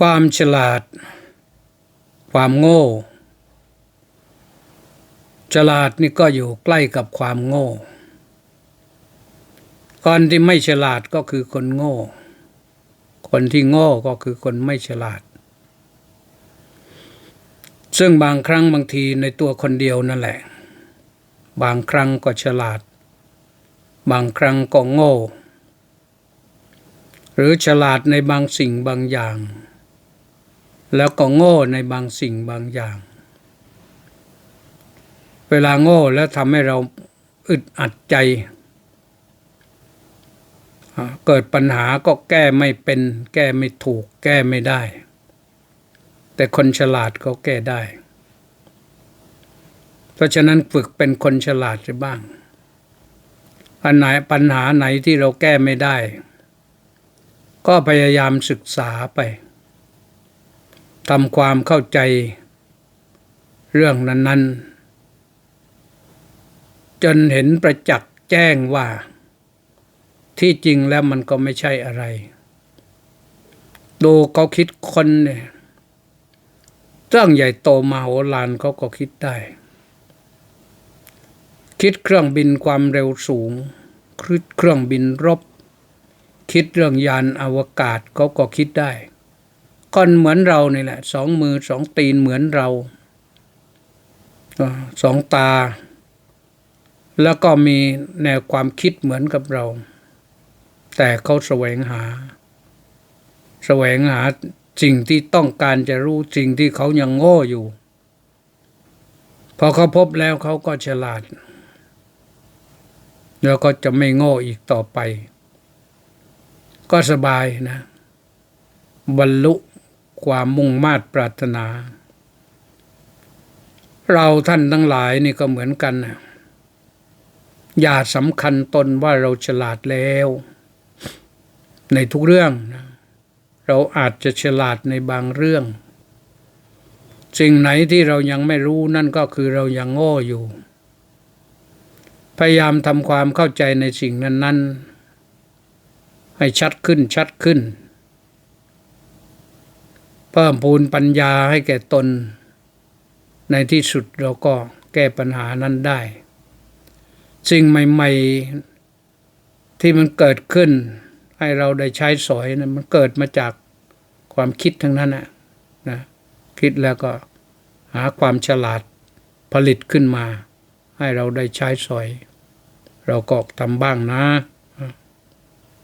ความฉลาด ความโง่ ฉลาดนี่ก็อยู่ใกล้กับความโง่ คนที่ไม่ฉลาดก็คือคนโง่ คนที่โง่ก็คือคนไม่ฉลาด ซึ่งบางครั้งบางทีในตัวคนเดียวนั่นแหละ บางครั้งก็ฉลาด บางครั้งก็โง่ หรือฉลาดในบางสิ่งบางอย่าง แล้วก็โง่ในบางสิ่งบางอย่าง เวลาโง่แล้วทำให้เราอึดอัดใจ เกิดปัญหาก็แก้ไม่เป็น แก้ไม่ถูก แก้ไม่ได้ แต่คนฉลาดก็แก้ได้ เพราะฉะนั้นฝึกเป็นคนฉลาดจะบ้าง อันไหนปัญหาไหนที่เราแก้ไม่ได้ ก็พยายามศึกษาไป ทำความเข้าใจ เรื่องนั้น ๆ จนเห็นประจักษ์แจ้งว่า ที่จริงแล้วมันก็ไม่ใช่อะไร ดูเขาคิดคนเนี่ยเรื่องใหญ่โตมาโหฬารเขาก็คิดได้ คิดเครื่องบินความเร็วสูงคิดเครื่องบินรบ คิดเรื่องยานอวกาศเขาก็คิดได้ คนเหมือนเรานี่แหละ สองมือสองตีนเหมือนเราสองตา แล้วก็มีแนวความคิดเหมือนกับเรา แต่เขาแสวงหา แสวงหาสิ่งที่ต้องการจะรู้สิ่งที่เขายังโง่อยู่ พอเขาพบแล้วเขาก็ฉลาด แล้วก็จะไม่โง่อีกต่อไป ก็สบายนะ บรรลุ ความมุ่งมา่ปรารถนา เราท่านทั้งหลายนี่ก็เหมือนกันนะอย่าสำคัญตนว่าเราฉลาดแล้ว ในทุกเรื่องนะเราอาจจะฉลาดในบางเรื่อง สิ่งไหนที่เรายังไม่รู้นั่นก็คือเรายังโง่อยู่ พยายามทำความเข้าใจในสิ่งนั้น ๆ ให้ชัดขึ้นชัดขึ้น เพิ่มพูนปัญญาให้แก่ตน ในที่สุดเราก็แก้ปัญหานั้นได้ สิ่งใหม่ ๆที่มันเกิดขึ้น ให้เราได้ใช้สอยนะมันเกิดมาจากความคิดทั้งนั้นนะนะคิดแล้วก็หาความฉลาดผลิตขึ้นมา ให้เราได้ใช้สอย เราก็ทำบ้างนะ